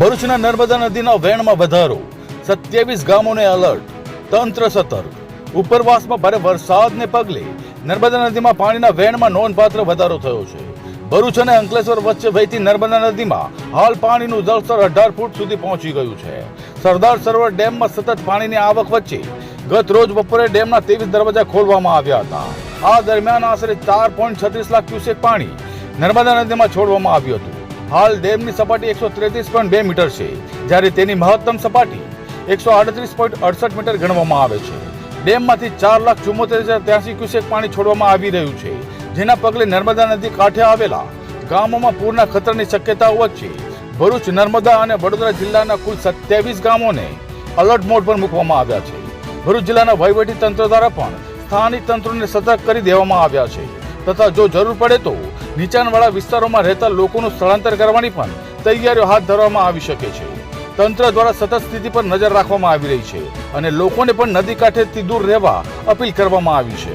ભરૂચના નર્મદા નદીના વહેણમાં વધારો. સત્યાવીસ ગામોને એલર્ટ તંત્ર સતર્ક. ઉપરવાસમાં ભારે વરસાદને પગલે નર્મદા નદીમાં પાણીના વહેણમાં નોંધપાત્ર વધારો થયો છે. ભરૂચ અને અંકલેશ્વર વચ્ચે વહેતી નર્મદા નદીમાં હાલ પાણીનું જળસ્તર અઢાર ફૂટ સુધી પહોંચી ગયું છે. સરદાર સરોવર ડેમમાં સતત પાણીની આવક વચ્ચે ગત રોજ બપોરે ડેમના ત્રેવીસ દરવાજા ખોલવામાં આવ્યા હતા. આ દરમિયાન આશરે ચાર પોઈન્ટ છત્રીસ લાખ ક્યુસેક પાણી નર્મદા નદીમાં છોડવામાં આવ્યું હતું. હાલ ડેમની સપાટી એકસો ત્રેત્રીસ પોઈન્ટ બે મીટર છે, જ્યારે તેની મહત્તમ સપાટી એકસો આડત્રીસ પોઈન્ટ અડસઠ મીટર ગણવામાં આવે છે. ડેમમાંથી ચાર લાખ ચુમ્મોતેર હજાર ત્યાસી ક્યુસેક પાણી છોડવામાં આવી રહ્યું છે, જેના પગલે નર્મદા નદી કાંઠે આવેલા ગામોમાં પૂરના ખતરાની શક્યતાઓ વચ્ચે ભરૂચ, નર્મદા અને વડોદરા જિલ્લાના કુલ સત્યાવીસ ગામોને અલર્ટ મોડ પર મૂકવામાં આવ્યા છે. ભરૂચ જિલ્લાના વહીવટી તંત્ર દ્વારા પણ સ્થાનિક તંત્રોને સતર્ક કરી દેવામાં આવ્યા છે, તથા જો જરૂર પડે તો નીચાણવાળા વિસ્તારોમાં રહેતા લોકોનું સ્થળાંતર કરવાની પણ તૈયારીઓ હાથ ધરવામાં આવી શકે છે. તંત્ર દ્વારા સતત સ્થિતિ પર નજર રાખવામાં આવી રહી છે અને લોકોને પણ નદી કાંઠેથી દૂર રહેવા અપીલ કરવામાં આવી છે.